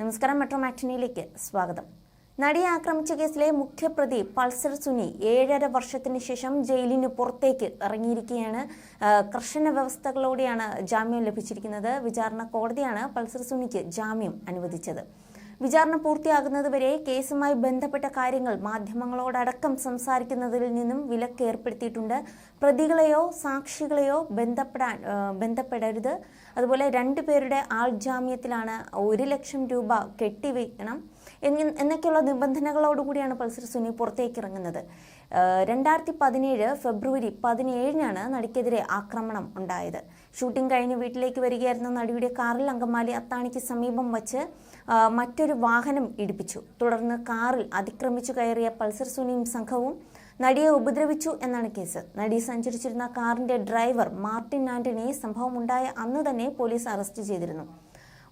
നമസ്കാരം മെട്രോ മാറ്റിനിയിലേക്ക് സ്വാഗതം. നടിയെ ആക്രമിച്ച കേസിലെ മുഖ്യപ്രതി പൾസർ സുനി ഏഴര വർഷത്തിന് ശേഷം ജയിലിന് പുറത്തേക്ക് ഇറങ്ങിയിരിക്കുകയാണ്. കർശന വ്യവസ്ഥകളോടെയാണ് ജാമ്യം ലഭിച്ചിരിക്കുന്നത്. വിചാരണ കോടതിയാണ് പൾസർ സുനിക്ക് ജാമ്യം അനുവദിച്ചത്. വിചാരണ പൂർത്തിയാകുന്നതുവരെ കേസുമായി ബന്ധപ്പെട്ട കാര്യങ്ങൾ മാധ്യമങ്ങളോടടക്കം സംസാരിക്കുന്നതിൽ നിന്നും വിലക്ക് ഏർപ്പെടുത്തിയിട്ടുണ്ട്. പ്രതികളെയോ സാക്ഷികളെയോ ബന്ധപ്പെടാൻ ബന്ധപ്പെടരുത്. അതുപോലെ രണ്ടുപേരുടെ ആൾ ജാമ്യത്തിലാണ് ഒരു ലക്ഷം രൂപ കെട്ടിവയ്ക്കണം. എന്നി- എന്നൊക്കെയുള്ള നിബന്ധനകളോടുകൂടിയാണ് പൾസർ സുനി പുറത്തേക്ക് ഇറങ്ങുന്നത്. രണ്ടായിരത്തി പതിനേഴ് ഫെബ്രുവരി പതിനേഴിനാണ് നടിക്കെതിരെ ആക്രമണം ഉണ്ടായത്. ഷൂട്ടിംഗ് കഴിഞ്ഞ് വീട്ടിലേക്ക് വരികയായിരുന്ന നടിയുടെ കാറിൽ അങ്കമാലി അത്താണിക്ക് സമീപം വച്ച് മറ്റൊരു വാഹനം ഇടിപ്പിച്ചു. തുടർന്ന് കാറിൽ അതിക്രമിച്ചു കയറിയ പൾസർ സുനിയും സംഘവും നടിയെ ഉപദ്രവിച്ചു എന്നാണ് കേസ്. നടി സഞ്ചരിച്ചിരുന്ന കാറിന്റെ ഡ്രൈവർ മാർട്ടിൻ ആന്റണിയെ സംഭവമുണ്ടായ അന്ന് തന്നെ പോലീസ് അറസ്റ്റ് ചെയ്തിരുന്നു.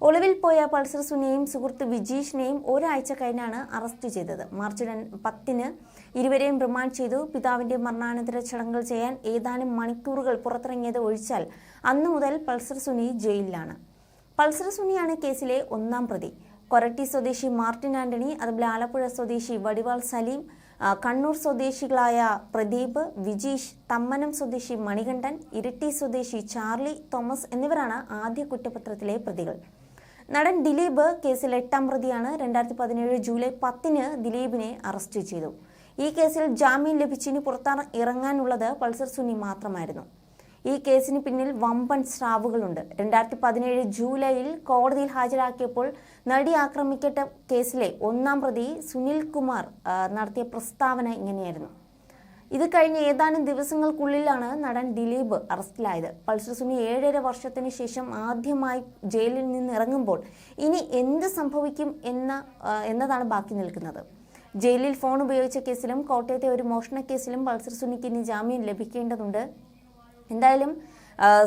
ഒളിവിൽ പോയ പൾസർ സുനിയെയും സുഹൃത്ത് വിജീഷിനെയും ഒരാഴ്ച കഴിഞ്ഞാണ് അറസ്റ്റ് ചെയ്തത്. മാർച്ച് പത്തിന് ഇരുവരെയും റിമാൻഡ് ചെയ്തു. പിതാവിന്റെ മരണാനന്തര ചടങ്ങുകൾ ചെയ്യാൻ ഏതാനും മണിക്കൂറുകൾ പുറത്തിറങ്ങിയത് ഒഴിച്ചാൽ അന്നു മുതൽ പൾസർ സുനി ജയിലിലാണ്. പൾസർ സുനിയാണ് കേസിലെ ഒന്നാം പ്രതി. കൊരട്ടി സ്വദേശി മാർട്ടിൻ ആന്റണി അതുപോലെ ആലപ്പുഴ സ്വദേശി വടിവാൾ സലീം കണ്ണൂർ സ്വദേശികളായ പ്രദീപ് വിജീഷ് തമ്മനം സ്വദേശി മണികണ്ഠൻ ഇരിട്ടി സ്വദേശി ചാർലി തോമസ് എന്നിവരാണ് ആദ്യ കുറ്റപത്രത്തിലെ പ്രതികൾ. നടൻ ദിലീപ് കേസിൽ എട്ടാം പ്രതിയാണ്. രണ്ടായിരത്തി പതിനേഴ് ജൂലൈ പത്തിന് ദിലീപിനെ അറസ്റ്റ് ചെയ്തു. ഈ കേസിൽ ജാമ്യം ലഭിച്ചിന് പുറത്താ ഇറങ്ങാനുള്ളത്. പൾസർ സുനി മാത്രമായിരുന്നു. ഈ കേസിന് പിന്നിൽ വമ്പൻ സ്രാവുകളുണ്ട്. രണ്ടായിരത്തി പതിനേഴ് ജൂലൈയിൽ കോടതിയിൽ ഹാജരാക്കിയപ്പോൾ നടി ആക്രമിക്കട്ട കേസിലെ ഒന്നാം പ്രതി സുനിൽ കുമാർ നടത്തിയ പ്രസ്താവന ഇങ്ങനെയായിരുന്നു. ഇത് കഴിഞ്ഞ് ഏതാനും ദിവസങ്ങൾക്കുള്ളിലാണ് നടൻ ദിലീപ് അറസ്റ്റിലായത്. പൾസർ സുനി ഏഴര വർഷത്തിന് ശേഷം ആദ്യമായി ജയിലിൽ നിന്ന് ഇറങ്ങുമ്പോൾ ഇനി എന്ത് സംഭവിക്കും എന്ന എന്നതാണ് ബാക്കി നിൽക്കുന്നത്. ജയിലിൽ ഫോൺ ഉപയോഗിച്ച കേസിലും കോട്ടയത്തെ ഒരു മോഷണ കേസിലും പൾസർ സുനിക്ക് ഇനി ജാമ്യം ലഭിക്കേണ്ടതുണ്ട്. എന്തായാലും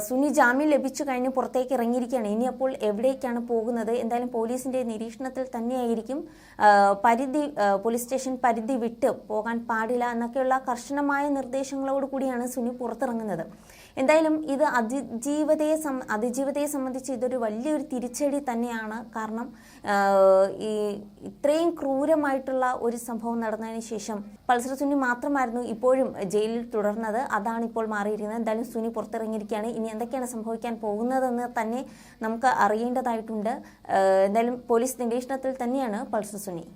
സുനി ജാമ്യം ലഭിച്ചു കഴിഞ്ഞ് പുറത്തേക്ക് ഇറങ്ങിയിരിക്കുകയാണ്. ഇനി അപ്പോൾ എവിടേക്കാണ് പോകുന്നത്? എന്തായാലും പോലീസിന്റെ നിരീക്ഷണത്തിൽ തന്നെയായിരിക്കും. പരിധി പോലീസ് സ്റ്റേഷൻ പരിധി വിട്ട് പോകാൻ പാടില്ല എന്നൊക്കെയുള്ള കർശനമായ നിർദ്ദേശങ്ങളോട് കൂടിയാണ് സുനി പുറത്തിറങ്ങുന്നത്. എന്തായാലും ഇത് അതിജീവതയെ സം അതിജീവതയെ സംബന്ധിച്ച് ഇതൊരു വലിയൊരു തിരിച്ചടി തന്നെയാണ്. കാരണം ഈ ഇത്രയും ക്രൂരമായിട്ടുള്ള ഒരു സംഭവം നടന്നതിന് ശേഷം പൾസർ സുനി മാത്രമായിരുന്നു ഇപ്പോഴും ജയിലിൽ തുടർന്നത്. അതാണ് ഇപ്പോൾ മാറിയിരിക്കുന്നത്. എന്തായാലും സുനി പുറത്തിറങ്ങിയിരിക്കുകയാണ് ഇനി എന്തൊക്കെയാണ് സംഭവിക്കാൻ പോകുന്നതെന്ന് തന്നെ നമുക്ക് അറിയേണ്ടതായിട്ടുണ്ട് എന്തായാലും പോലീസ് നിരീക്ഷണത്തിൽ തന്നെയാണ് Pulsar Suni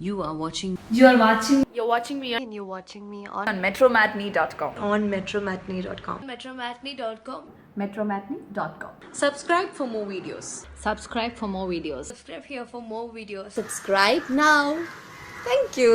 You are watching You are watching You're watching me and you're watching me on, on metromatney.com. on metromatney.com. metromatney.com. metromatney.com. Subscribe for more videos. subscribe for more videos. Subscribe here for more videos. Subscribe now. Thank you.